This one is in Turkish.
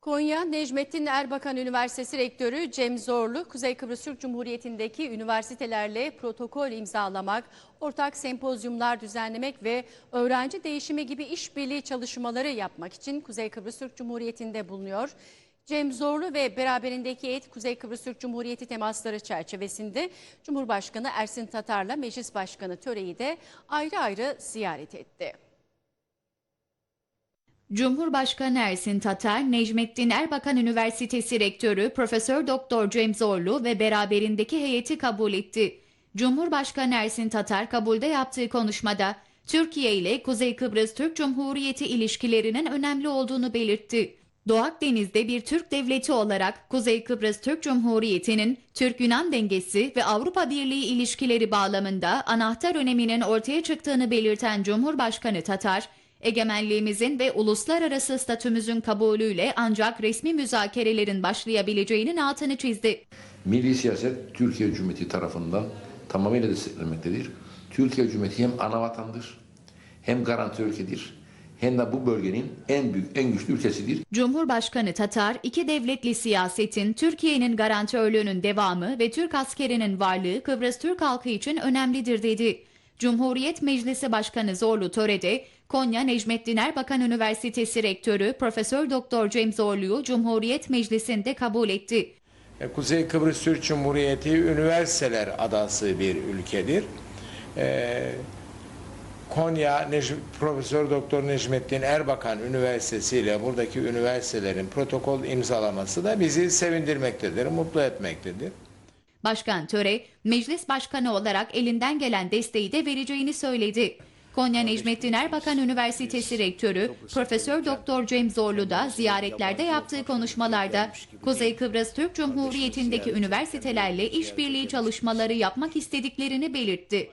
Konya Necmettin Erbakan Üniversitesi Rektörü Cem Zorlu, Kuzey Kıbrıs Türk Cumhuriyeti'ndeki üniversitelerle protokol imzalamak, ortak sempozyumlar düzenlemek ve öğrenci değişimi gibi işbirliği çalışmaları yapmak için Kuzey Kıbrıs Türk Cumhuriyeti'nde bulunuyor. Cem Zorlu ve beraberindeki heyet Kuzey Kıbrıs Türk Cumhuriyeti temasları çerçevesinde Cumhurbaşkanı Ersin Tatar'la Meclis Başkanı Töre'yi de ayrı ayrı ziyaret etti. Cumhurbaşkanı Ersin Tatar, Necmettin Erbakan Üniversitesi Rektörü Profesör Doktor Cem Zorlu ve beraberindeki heyeti kabul etti. Cumhurbaşkanı Ersin Tatar kabulde yaptığı konuşmada Türkiye ile Kuzey Kıbrıs Türk Cumhuriyeti ilişkilerinin önemli olduğunu belirtti. Doğu Akdeniz'de bir Türk devleti olarak Kuzey Kıbrıs Türk Cumhuriyeti'nin Türk-Yunan dengesi ve Avrupa Birliği ilişkileri bağlamında anahtar öneminin ortaya çıktığını belirten Cumhurbaşkanı Tatar, egemenliğimizin ve uluslararası statümüzün kabulüyle ancak resmi müzakerelerin başlayabileceğinin altını çizdi. Milli siyaset Türkiye Cumhuriyeti tarafından tamamıyla desteklenmektedir. Türkiye Cumhuriyeti hem ana vatandır, hem garanti ülkedir, hem de bu bölgenin en büyük, en güçlü ülkesidir. Cumhurbaşkanı Tatar, iki devletli siyasetin Türkiye'nin garantörlüğünün devamı ve Türk askerinin varlığı Kıbrıs Türk halkı için önemlidir dedi. Cumhuriyet Meclisi Başkanı Zorlu Töre'de Konya Necmettin Erbakan Üniversitesi Rektörü Profesör Doktor Cem Zorlu'yu Cumhuriyet Meclisi'nde kabul etti. E, Kuzey Kıbrıs Türk Cumhuriyeti üniversiteler adası bir ülkedir. Ee, Konya Profesör Doktor Necmettin Erbakan Üniversitesi ile buradaki üniversitelerin protokol imzalaması da bizi sevindirmektedir, mutlu etmektedir. Başkan Töre, meclis başkanı olarak elinden gelen desteği de vereceğini söyledi. Konya Necmettin Erbakan Üniversitesi Rektörü Profesör Doktor Cem Zorlu da ziyaretlerde yaptığı konuşmalarda Kuzey Kıbrıs Türk Cumhuriyeti'ndeki üniversitelerle işbirliği çalışmaları yapmak istediklerini belirtti.